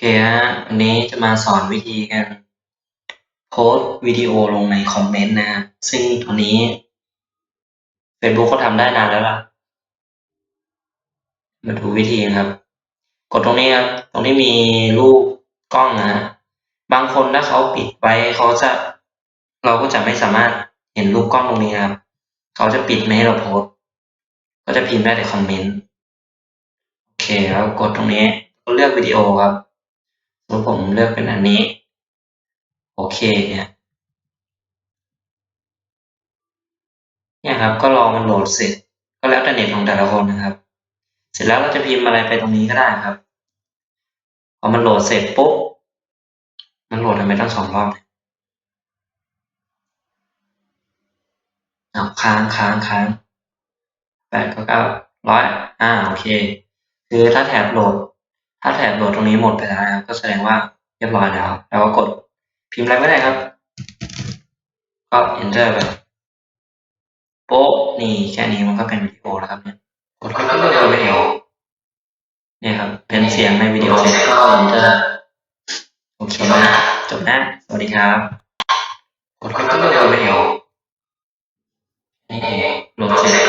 เคฮะวันนี้จะมาสอนวิธีการโพสต์วิดีโอลงในคอมเมนต์นะครับซึ่งตัวนี้ Facebook เขาทำได้นานแล้วล่ะ มาดูวิธีนะครับ กดตรงนี้ครับ ตรงนี้มีรูปกล้องนะ บางคนถ้าเขาปิดไว้เขาจะ เราก็จะไม่สามารถเห็นรูปกล้องตรงนี้ครับ เขาจะปิดไม่ให้เราโพสก็จะพิมพ์ได้แต่คอมเมนต์ โอเค แล้วกดตรงนี้ก็เลือกวิดีโอครับ สมมติผมเลือกเป็นอันนี้ โอเคเนี่ยเนี่ยครับ ก็รอมันโหลดเสร็จ ก็แล้วแต่เน็ตของแต่ละคนนะครับ เสร็จแล้วเราจะพิมพ์อะไรไปตรงนี้ก็ได้ครับ พอมันโหลดเสร็จปุ๊บ มันโหลดทำไมต้องสองรอบเอาค้างค้างค้างแปดก็เก้าร้อยอ่าโอเค คือถ้าแถบโหลด ถ้าแถบโหลดตรงนี้หมดไปแล้วนะครับก็แสดงว่าเรียบร้อยแล้วแล้วก็กดพิมพ์อะไรก็ได้ครับ ก็ enter ไปโป๊ะนี่แค่นี้มันก็เป็นวิดีโอแล้วครับเนี่ยกดก็เลือกวิดีโอเนี่ยครับเป็นเสียงในวิดีโอ enter โอเคนะจบนะสวัสดีครับกดก็เลือกวิดีโอนี่เองโหลดเสร็จ